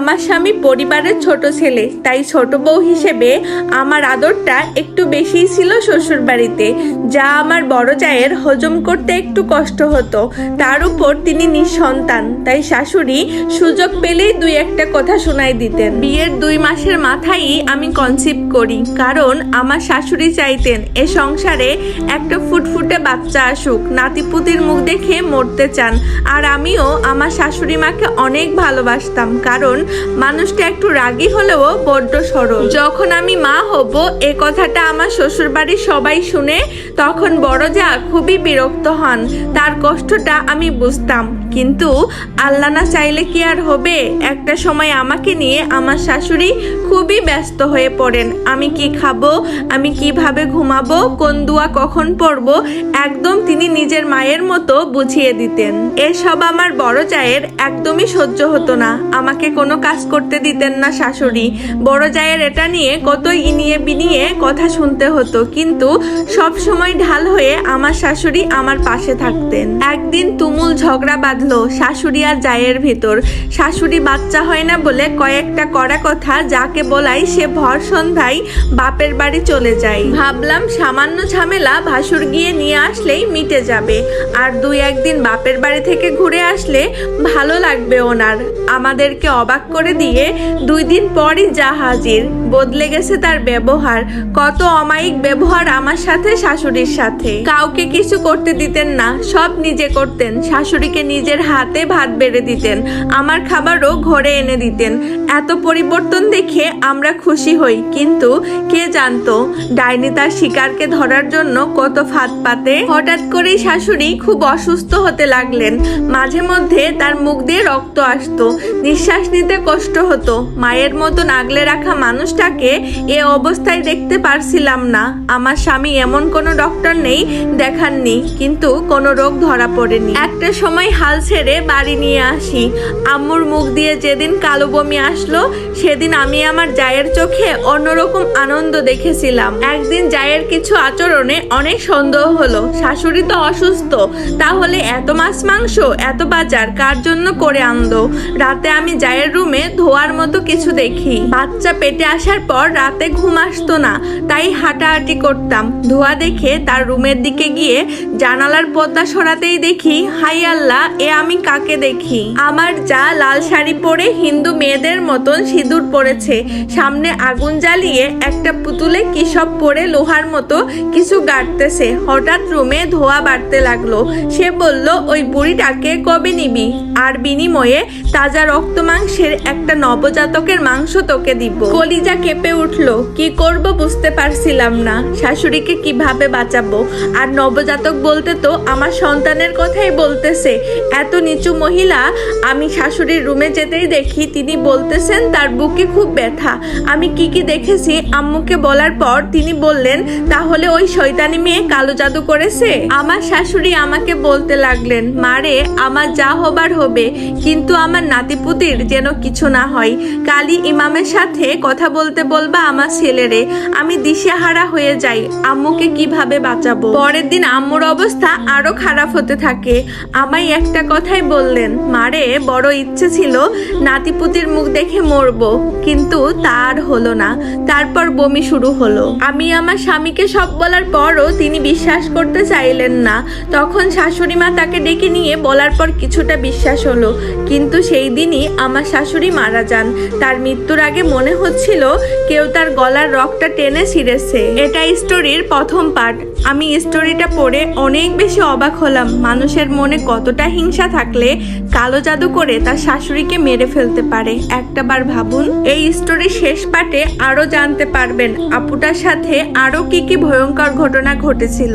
আমার স্বামী পরিবারের ছোট ছেলে, তাই ছোট বউ হিসেবে আমার আদরটা একটু বেশিই ছিল শ্বশুর বাড়িতে যা আমার বড় জায়ের হজম করতে একটু কষ্ট হতো। তার উপর তিনি নিঃসন্তান, তাই শাশুড়ি সুযোগ পেলেই দুই একটা কথা শোনাই দিতেন। বিয়ের দুই মাসের মাথায় আমি কনসিভ করি, কারণ আমার শাশুড়ি চাইতেন এ সংসারে একটা ফুটফুটে বাচ্চা আসুক, নাতিপুতির মুখ দেখে মরতে চান। আর আমিও আমার শাশুড়ি মাকে অনেক ভালোবাসতাম, কারণ মানুষটা একটু রাগী হলেও বড্ড সরল। যখন আমি মা হব, এ কথাটা আমার শ্বশুর বাড়ির সবাই শুনে তখন বড় যা খুবই বিরক্ত হন। তার কষ্টটা আমি বুঝতাম। কিন্তু আল্লাহ না চাইলে কি আর হবে? একটা সময় আমাকে নিয়ে আমার শাশুড়ি খুবই ব্যস্ত হয়ে পড়েন। আমি কি খাব? আমি কীভাবে ঘুমাবো? কোন দুয়া কখন পড়ব? একদম তিনি নিজের মায়ের মতো বুঝিয়ে দিতেন। এসব আমার বড় জায়ের একদমই সহ্য হতো না। আমাকে কোনো কাজ করতে দিতেন না শাশুড়ি। বড় জায়ের এটা নিয়ে কত ইনিয়ে বিনিয়ে কথা শুনতে হতো। কিন্তু সব সময় ঢাল হয়ে আমার শাশুড়ি আমার পাশে থাকতেন। একদিন তুমুল ঝগড়া বাঁধলো শাশুড়ি আর জায়ের ভিতর। শাশুড়ি বাচ্চা হয় না বলে কয়েকটা কড়া কথা যাকে বলাই সে ভর সন্ধ্যায় বাপের বাড়ি চলে যায়। ভাবলাম সামান্য ঝামেলা ভাসুর গিয়ে নিয়ে আসলেই মিটে যাবে। আর দুই একদিন বাপের বাড়ি থেকে ঘুরে আসলে ভালো লাগবে ওনার। আমাদেরকে অবাক করে দিয়ে দুই দিন পরই যা হাজির বদলে গেছে তার ব্যবহার। কত অমায়িক ব্যবহার আমার সাথে, শাশুড়ির সাথে। কাউকে কিছু করতে দিতেন না, সব নিজে করতেন। শাশুড়িকে নিজের হাতে ভাত বেড়ে দিতেন, আমার খাবারও ঘরে এনে দিতেন। এত পরিবর্তন দেখে আমরা খুশি হই, কিন্তু কে জানতো, ডাইনি তার শিকারকে ধরার জন্য কত ফাঁদ পাতে? হঠাৎ করেই শাশুড়ি খুব অসুস্থ হতে লাগলেন। মাঝে মধ্যে তার মুখ দিয়ে রক্ত আসতো। নিঃশ্বাস নিতে কষ্ট হতো। মায়ের মতন আগলে রাখা মানুষটাকে এ অবস্থায় দেখতে পারছিলাম না। আমার স্বামী এমন কোনো ডক্টর নেই দেখাননি, কিন্তু কোনো রোগ ধরা পড়েনি। একটা সময় হাল ছেড়ে বাড়ি নিয়ে আসি। আম্মুর মুখ দিয়ে যেদিন কালো বমি আসলো, সেদিন আমি আমার জায়ের চোখে অন্যরকম আনন্দ দেখেছিলাম। একদিন জায়ের কিছু আচরণে অনেক সন্দেহ হলো। শাশুড়ি তো অসুস্থ, তাহলে এত মাছ মাংস এত বাজার, কার জন্য করে আনলো? রাতে আমি জায়ের রুমে ধোয়ার মতো কিছু দেখি। বাচ্চা পেটে আসার পর রাতে ঘুম আসতো না, তাই হাঁটাহাঁটি করতাম। ধোয়া দেখে তার রুমের দিকে গিয়ে জানালার পর্দা সরাতেই দেখি, হাই আল্লাহ, এ আমি কাকে দেখি? আমার যা লাল শাড়ি পরে হিন্দু মেয়েদের মতন সিঁদুর পরেছে সামনে আগুন জ্বালিয়ে একটা পুতুলে কি সব পরে লোহার মতো কিছু গাড়তেছে হঠাৎ রুমে ধোয়া বাড়তে লাগল। সে বলল, ওই বুড়িটাকে কবে নিবি? আর বিনিময়ে তাজা রক্ত মাংসের একটা নবজাতকের মাংস তোকে দিব। কলিজা কেঁপে উঠল, কি করব বুঝতে পারছিলাম না। শাশুড়িকে কীভাবে বাঁচাবো? আর নবজাতক বলতে তো আমার সন্তানের কথাই বলতেছে। এত নিচু মহিলা, আমি শাশুড়ির রুমে যেতেই দেখি তিনি বলতেছেন তার বুকে খুব ব্যথা। আমি কি কি দেখেছি আম্মুকে বলার পর তিনি বললেন, তাহলে ওই শয়তানি মেয়ে কালো জাদু করেছে? আমার শাশুড়ি আমাকে বলতে লাগলেন মারে আমার যা হবার হবে। কিন্তু আমার নাতিপুতির যেন কিছু না হয়। কালি ইমামের সাথে কথা বলতে বলবা আমার ছেলেরে। আমি দিশেহারা হয়ে যাই, আম্মুকে কীভাবে বাঁচাবো? পরের দিন আম্মুর অবস্থা আরও খারাপ হতে থাকে। আমায় একটা কথাই বললেন, মারে, বড় ইচ্ছে ছিল নাতিপুতির মুখ দেখে মরবো, কিন্তু তার হলো না। তারপর বমি শুরু হলো। আমি আমার স্বামীকে সব বলার পরও তিনি বিশ্বাস করতে চাইলেন না। তখন শাশুড়ি মা তাকে ডেকে নিয়ে বলার পর কিছুটা বিশ্বাস হলো। কিন্তু সেই দিনই আমার শাশুড়ি মারা যান। তার মৃত্যুর আগে মনে হচ্ছিল কেউ তার গলার রকটা টেনে ছিঁড়েছে। এটা স্টোরির প্রথম পার্ট। আমি স্টোরিটা পড়ে অনেক বেশি অবাক হলাম। মানুষের মনে কতটা হিংসা থাকলে কালো জাদু করে তার শাশুড়িকে মেরে ফেলতে পারে। একটাবার ভাবুন, এই স্টোরির শেষ পার্টে আরও জানতে পারবেন। আপুটার সাথে আরও কি কি ভয়ঙ্কর ঘটনা ঘটেছিল।